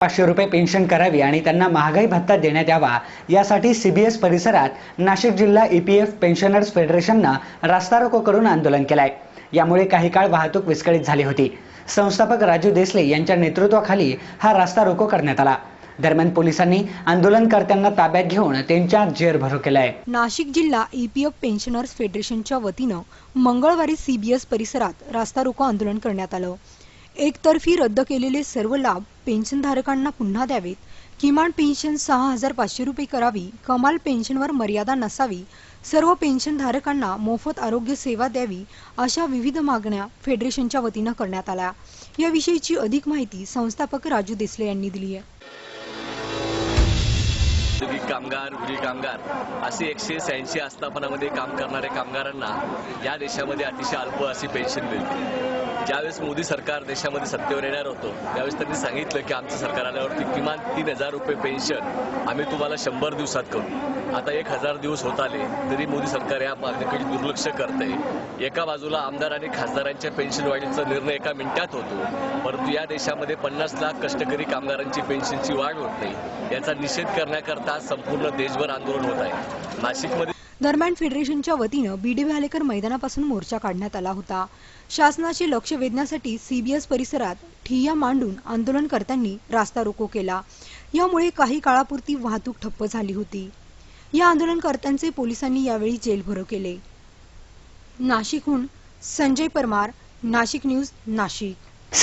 पाचशे रुपये पेन्शन करावी आणि त्यांना महागाई भत्ता देण्यात यावा यासाठी सीबीएस परिसरात नाशिक जिल्हा ईपीएफ पेन्शनर्स फेडरेशननं रास्ता रोको करून आंदोलन केलंय. यामुळे काही काळ वाहतूक विस्कळीत झाली होती. संस्थापक राजू देसले यांच्या नेतृत्वाखाली हा रास्ता रोको करण्यात आला. दरम्यान पोलिसांनी आंदोलनकर्त्यांना ताब्यात घेऊन त्यांच्यात जेरभरो केलाय. नाशिक जिल्हा ईपीएफ पेन्शनर्स फेडरेशनच्या वतीनं मंगळवारी सीबीएस परिसरात रास्ता रोको आंदोलन करण्यात आलं. एकतर्फी रद्द केलेले सर्व लाभ पेन्शनधारकांना पुन्हा द्यावेत. किमान पेन्शन सहा हजार पाचशे रुपये करावी. कमाल पेन्शनवर मर्यादा नसावी. सर्व पेन्शनधारकांना मोफत आरोग्य सेवा द्यावी अशा विविध मागण्या फेडरेशनच्या वतीनं करण्यात आल्या. याविषयीची अधिक माहिती संस्थापक राजू देसले यांनी दिली आहे. औद्योगिक कामगार गुरी कामगार असे एकशे शहाऐंशी आस्थापनामध्ये काम करणाऱ्या कामगारांना या देशामध्ये अतिशय अल्प अशी पेन्शन मिळते. ज्यावेळेस मोदी सरकार देशामध्ये सत्तेवर येणार होतं त्यावेळेस त्यांनी सांगितलं की आमचं सरकार आल्यावरती किमान तीन हजार रुपये पेन्शन आम्ही तुम्हाला शंभर दिवसात करू. आता एक हजार दिवस होत आले तरी मोदी सरकार या मागणीकडे दुर्लक्ष करते एका बाजूला आमदार आणि खासदारांच्या पेन्शन वाढीचा निर्णय एका मिनिटात होतो परंतु या देशामध्ये पन्नास लाख कष्टकरी कामगारांची पेन्शनची वाढ होत नाही. याचा निषेध करण्याकरता संपूर्ण देशभर आंदोलन होत आहे. नाशिकमध्ये दरम्यान फेडरेशनच्या वतीनं बीडी भालेकर मैदानापासून मोर्चा काढण्यात आला होता. शासनाचे लक्ष वेधण्यासाठी सीबीएस परिसरात ठिय्या मांडून आंदोलनकर्त्यांनी रास्ता रोको केला. यामुळे काही काळापुरती वाहतूक ठप्प झाली होती. या आंदोलनकर्त्यांचे पोलिसांनी यावेळी जेलभरो केले. नाशिकहून संजय परमार नाशिक न्यूज नाशिक.